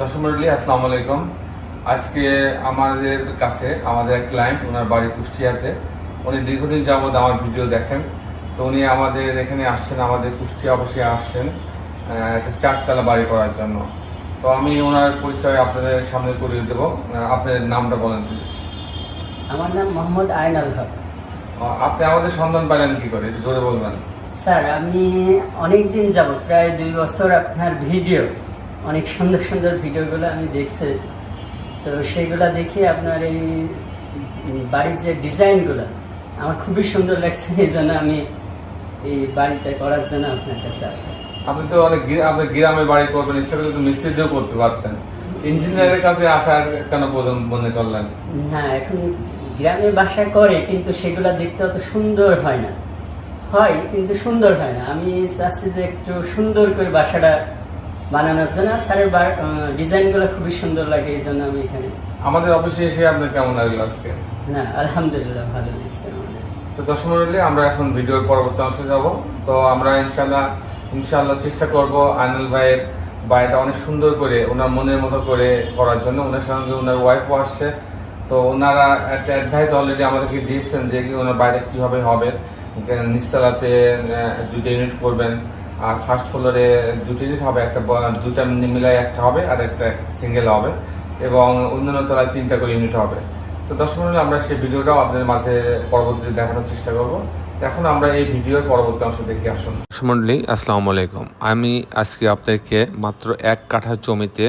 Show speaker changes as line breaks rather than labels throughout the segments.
দর্শক মন্ডলী আসসালামু আলাইকুম। আজকে আমাদের কাছে আমাদের এক ক্লায়েন্ট ওনার বাড়ি কুষ্টিয়াতে। উনি দীর্ঘদিন যাবৎ আমার ভিডিও দেখেন। তো উনি আমাদের এখানে আসছেন আমাদের কুষ্টিয়া অবশ্যই আসছেন একটা চারতলা বাড়ি করার জন্য। তো আমি ওনার পরিচয় আপনাদের সামনে করিয়ে দেবো। আপনাদের নামটা বলেন প্লিজ
আমার নাম মোহাম্মদ আয়নাল হক।
আপনি আমাদের সন্ধান পাইলেন কি করে? জোরে বলবেন।
স্যার আমি অনেক দিন যাব প্রায় দুই বছর আপনার ভিডিও অনেক সুন্দর সুন্দর ভিডিওগুলো আমি দেখছি। তো সেইগুলো দেখে আপনার এই বাড়ির যে ডিজাইনগুলো আমার খুবই সুন্দর লাগছে এই জন্য আমি এই বাড়িটা করার জন্য আপনার কাছে আসা।
আপনি তো অনেক গি- আপনি গ্রামে বাড়ি করবেন ইচ্ছা করলে তো মিস্ত্রি দিয়েও করতে পারতেন। ইঞ্জিনিয়ারের কাছে আসার কেন প্রথম মনে করলেন?
না এখন গ্রামে বাসা করে কিন্তু সেগুলো দেখতে অত সুন্দর হয় না। হয় কিন্তু সুন্দর হয় না। আমি চাচ্ছি যে একটু সুন্দর করে বাসাটা বানানোর জন্য স্যারের ডিজাইনগুলো খুবই সুন্দর লাগে এই জন্য আমি এখানে।
আমাদের অফিসে এসে আপনার কেমন লাগল আজকে?
না আলহামদুলিল্লাহ ভালো লাগছে আমাদের।
তো দর্শক মন্ডলী আমরা এখন ভিডিওর পরবর্তী অংশে যাব। তো আমরা ইনশাল্লাহ ইনশাল্লাহ চেষ্টা করব আনিল ভাইয়ের বাড়িটা অনেক সুন্দর করে ওনার মনের মতো করে করার জন্য। ওনার সঙ্গে ওনার ওয়াইফও আসছে। তো ওনারা একটা অ্যাডভাইস অলরেডি আমাদেরকে দিয়েছেন যে ওনার বাড়িটা কীভাবে হবে। নিচতলাতে আহ, দুটো ইউনিট করবেন। আর ফার্স্ট ফ্লোরে দুটো হবে, একটা দুটা মিলাই একটা হবে আর একটা সিঙ্গেল হবে এবং অন্যান্য তলায় তিনটা করে ইউনিট হবে। তো দর্শক মন্ডলী, আমরা সেই ভিডিওটাও আপনাদের মাঝে পরবর্তীতে দেখানোর চেষ্টা করব। এখন আমরা এই ভিডিওর পরবর্তী অংশ দেখে আসুন। দর্শক মন্ডলী, আসসালামু আলাইকুম। আমি আজকে আপনাদেরকে মাত্র এক কাঠা জমিতে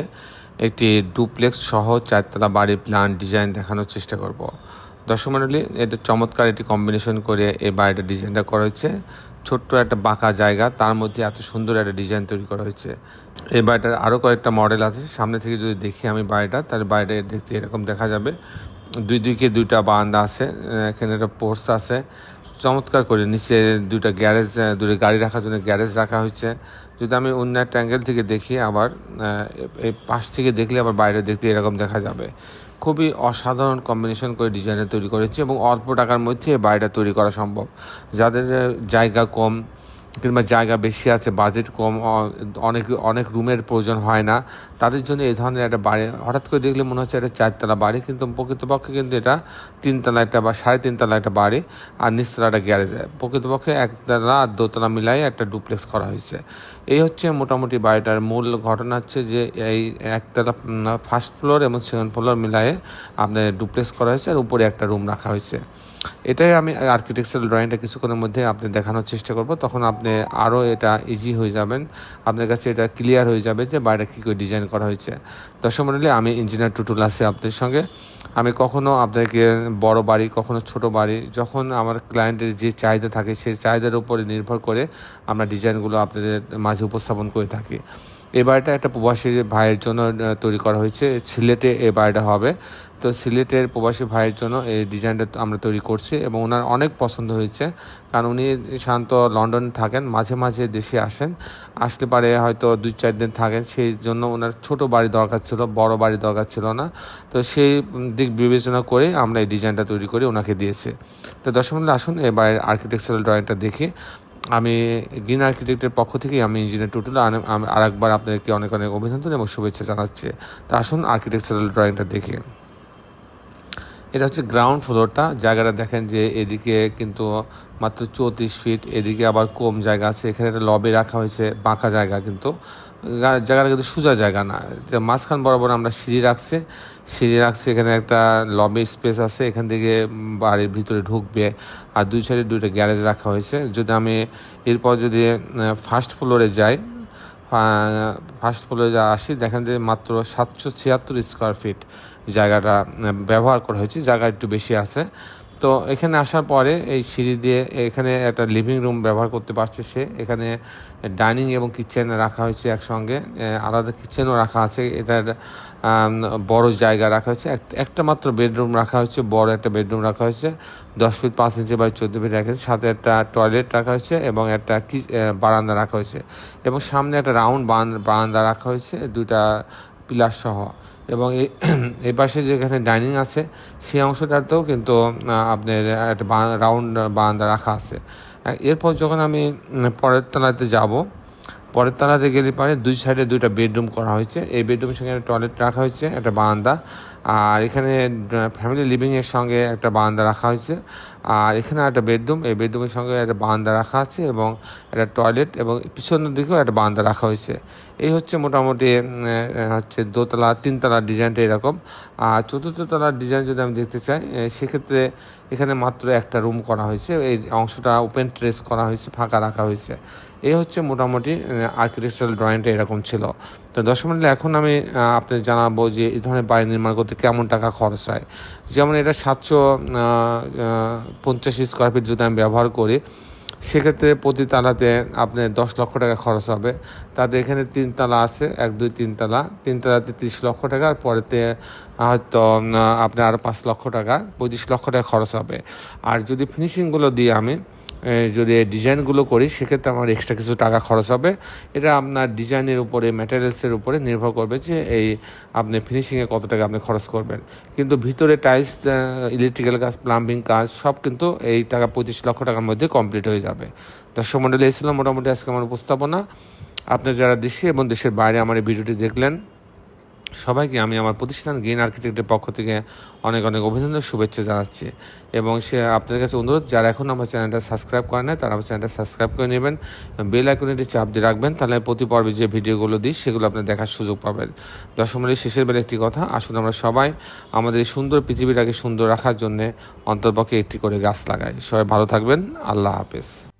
একটি ডুপ্লেক্স সহ চারতলা বাড়ির প্ল্যান ডিজাইন দেখানোর চেষ্টা করব। দর্শক মন্ডলী, এটা চমৎকার একটি কম্বিনেশন করে এই বাড়িটার ডিজাইনটা করা হয়েছে। ছোট্ট একটা বাঁকা জায়গা, তার মধ্যে এত সুন্দর একটা ডিজাইন তৈরি করা হয়েছে। এই বাড়িটার আরও কয়েকটা মডেল আছে, সামনে থেকে যদি দেখি আমি বাড়িটা, তাহলে বাড়িটা দেখতে এরকম দেখা যাবে। দুই দিকে দুইটা বারান্দা আছে, এখানে একটা পোর্স আছে। চমৎকার করে নিচে দুইটা গ্যারেজ দুটো গাড়ি রাখার জন্য গ্যারেজ রাখা হয়েছে। যদি আমি অন্য একটা অ্যাঙ্গেল থেকে দেখি আবার এই পাশ থেকে দেখলে আবার বাইরে দেখতে এরকম দেখা যাবে। খুবই অসাধারণ কম্বিনেশন করে ডিজাইনে তৈরি করেছি এবং অল্প টাকার মধ্যে এই বাড়িটা তৈরি করা সম্ভব। যাদের জায়গা কম কিংবা জায়গা বেশি আছে বাজেট কম অনেক অনেক রুমের প্রয়োজন হয় না। তাদের জন্য এই ধরনের একটা বাড়ি, হঠাৎ করে দেখলে মনে হচ্ছে একটা চারতলা বাড়ি, কিন্তু প্রকৃতপক্ষে কিন্তু এটা তিনতলা একটা বা সাড়ে তিনতলা একটা বাড়ি, আর নিচতলা একটা গ্যারেজ। প্রকৃতপক্ষে একতলা আর দোতলা মিলাই একটা ডুপ্লেক্স করা হয়েছে। এই হচ্ছে মোটামুটি বাড়িটার মূল ঘটনা হচ্ছে যে এই একতলা ফার্স্ট ফ্লোর এবং সেকেন্ড ফ্লোর মিলায়ে আপনার ডুপ্লেক্স করা হয়েছে, আর উপরে একটা রুম রাখা হয়েছে। এটাই আমি আর্কিটেকচারাল ড্রয়িংটা কিছুক্ষণের মধ্যে আপনি দেখানোর চেষ্টা করব, তখন আপনি আরও এটা ইজি হয়ে যাবেন। আপনার কাছে এটা ক্লিয়ার হয়ে যাবে যে বাড়িটা কী করে ডিজাইন করা হয়েছে। দর্শক মন্ডলী, আমি ইঞ্জিনিয়ার টুটুল আছি আপনাদের সঙ্গে। আমি কখনও আপনাকে বড় বাড়ি, কখনো ছোট বাড়ি, যখন আমার ক্লায়েন্টের যে চাহিদা থাকে, সেই চাহিদার উপরে নির্ভর করে আমরা ডিজাইনগুলো আপনাদের মাঝে উপস্থাপন করে থাকি। এই বাড়িটা একটা প্রবাসী ভাইয়ের জন্য তৈরি করা হয়েছে। সিলেটে এ বাড়িটা হবে। তো সিলেটের প্রবাসী ভাইয়ের জন্য এই ডিজাইনটা আমরা তৈরি করছি এবং ওনার অনেক পছন্দ হয়েছে। কারণ উনি শান্ত লন্ডনে থাকেন, মাঝে মাঝে দেশে আসেন। আসতে পারে হয়তো দুই চার দিন থাকেন। সেই জন্য ওনার ছোট বাড়ি দরকার ছিল, বড় বাড়ি দরকার ছিল না। তো সেই দিক বিবেচনা করে আমরা এই ডিজাইনটা তৈরি করে ওনাকে দিয়েছি। তো দর্শক আসুন এ বাড়ির আর্কিটেকচারাল ড্রয়িংটা দেখি। আমি গ্রিন আর্কিটেক্টের পক্ষ থেকে আমি ইঞ্জিনিয়ার টুটুল, আর একবার আপনাদেরকে অনেক অনেক অভিনন্দন এবং শুভেচ্ছা জানাচ্ছি। তা আসুন আর্কিটেকচারাল ড্রয়িংটা দেখি। এটা হচ্ছে গ্রাউন্ড ফ্লোরটা জায়গাটা দেখেন যে এদিকে কিন্তু মাত্র চৌত্রিশ ফিট এদিকে আবার কম জায়গা আছে। এখানে একটা লবি রাখা হয়েছে, বাঁকা জায়গা কিন্তু। জায়গাটা কিন্তু সোজা জায়গা না। মাঝখান বরাবর আমরা সিঁড়ি রাখছি। সিঁড়ি রাখছি, এখানে একটা লবি স্পেস আছে, এখান থেকে বাড়ির ভিতরে ঢুকবে। আর দুই সাইডে দুইটা গ্যারেজ রাখা হয়েছে। যদি আমি এরপর যদি ফার্স্ট ফ্লোরে যাই ফার্স্ট ফ্লোরে যা আসি, দেখেন যে মাত্র সাতশো ছিয়াত্তর স্কোয়ার ফিট জায়গাটা ব্যবহার করা হয়েছে। জায়গা একটু বেশি আছে। তো এখানে আসার পরে এই সিঁড়ি দিয়ে এখানে একটা লিভিং রুম ব্যবহার করতে পারছে সে। এখানে ডাইনিং এবং কিচেন রাখা হয়েছে একসঙ্গে। আলাদা কিচেনও রাখা আছে। এটার বড় জায়গা রাখা হয়েছে। এক- একটা মাত্র বেডরুম রাখা হয়েছে। বড় একটা বেডরুম রাখা হয়েছে। দশ ফিট পাঁচ ইঞ্চি বাই চোদ্দ ফিট রাখা হয়েছে। সাথে একটা টয়লেট রাখা হয়েছে এবং একটা কি বারান্দা রাখা হয়েছে। এবং সামনে একটা রাউন্ড বারান্দা রাখা হয়েছে। দুইটা পিলার সহ। এবং এই পাশে যেখানে ডাইনিং আছে, সেই অংশটাতেও কিন্তু আপনার একটা রাউন্ড বারান্দা রাখা আছে। এরপর যখন আমি পরের তলাতে যাব, পরের তালাতে গেলে পারে দুই সাইডে দুইটা বেডরুম করা হয়েছে। এই বেডরুমের সঙ্গে একটা টয়লেট রাখা হয়েছে, একটা বারান্দা। আর এখানে ফ্যামিলি লিভিংয়ের সঙ্গে একটা বারান্দা রাখা হয়েছে। আর এখানে একটা বেডরুম, এই বেডরুমের সঙ্গে একটা বান্দা রাখা আছে এবং একটা টয়লেট এবং পিছনের দিকেও একটা বান্দা রাখা হয়েছে। এই হচ্ছে মোটামুটি হচ্ছে দোতলা তিনতলার ডিজাইনটা এরকম। আর চতুর্থ তলার ডিজাইন যদি আমি দেখতে চাই সেক্ষেত্রে এখানে মাত্র একটা রুম করা হয়েছে। এই অংশটা ওপেন ট্রেস করা হয়েছে, ফাঁকা রাখা হয়েছে। এই হচ্ছে মোটামুটি আর্কিটেকচারাল ড্রয়িংটা এরকম ছিল। তো দর্শক মন্ডলী, এখন আমি আপনাদের জানাব যে এই ধরনের বাড়ি নির্মাণ করতে কেমন টাকা খরচ হয়। যেমন এটা সাতশো পঞ্চাশ স্কোয়ার ফিট যদি আমি ব্যবহার করি, সেক্ষেত্রে প্রতি তালাতে আপনার দশ লক্ষ টাকা খরচ হবে। তাতে এখানে তিন তালা আছে, এক, দুই, তিন তালা। তিন তালাতে তিরিশ লক্ষ টাকা, আর পরেতে হয়তো আপনার আরও পাঁচ লক্ষ টাকা, পঁচিশ লক্ষ টাকা খরচ হবে। আর যদি ফিনিশিংগুলো দিয়ে আমি যদি ডিজাইনগুলো করি, সেক্ষেত্রে আমার এক্সট্রা কিছু টাকা খরচ হবে। এটা আপনার ডিজাইনের উপরে ম্যাটেরিয়ালসের উপরে নির্ভর করবে যে এই আপনি ফিনিশিংয়ে কত টাকা আপনি খরচ করবেন। কিন্তু ভিতরে টাইলস ইলেকট্রিক্যাল কাজ প্লাম্বিং কাজ, সব কিন্তু এই টাকা পঁচিশ লক্ষ টাকার মধ্যে কমপ্লিট হয়ে যাবে। দর্শক মন্ডলী এসেছিলাম মোটামুটি আজকে আমার উপস্থাপনা। আপনার যারা দেশে এবং দেশের বাইরে আমার এই ভিডিওটি দেখলেন সবাইকে আমি আমার প্রতিষ্ঠান গ্রিন আর্কিটেক্টের পক্ষ থেকে অনেক অনেক অভিনন্দন, শুভেচ্ছা জানাচ্ছি। এবং সে আপনাদের কাছে অনুরোধ, যারা এখন আমার চ্যানেলটা সাবস্ক্রাইব করে না তারা আমার চ্যানেলটা সাবস্ক্রাইব করে নেবেন। বেল আইকনটি চাপ দিয়ে রাখবেন, তাহলে প্রতি পর্বে যে ভিডিওগুলো দিই, সেগুলো আপনি দেখার সুযোগ পাবেন। দশমের শেষের বেলা একটি কথা, আসুন আমরা সবাই আমাদের এই সুন্দর পৃথিবীটাকে সুন্দর রাখার জন্যে অন্তর্পক্ষে একটি করে গাছ লাগাই। সবাই ভালো থাকবেন, আল্লাহ হাফেজ।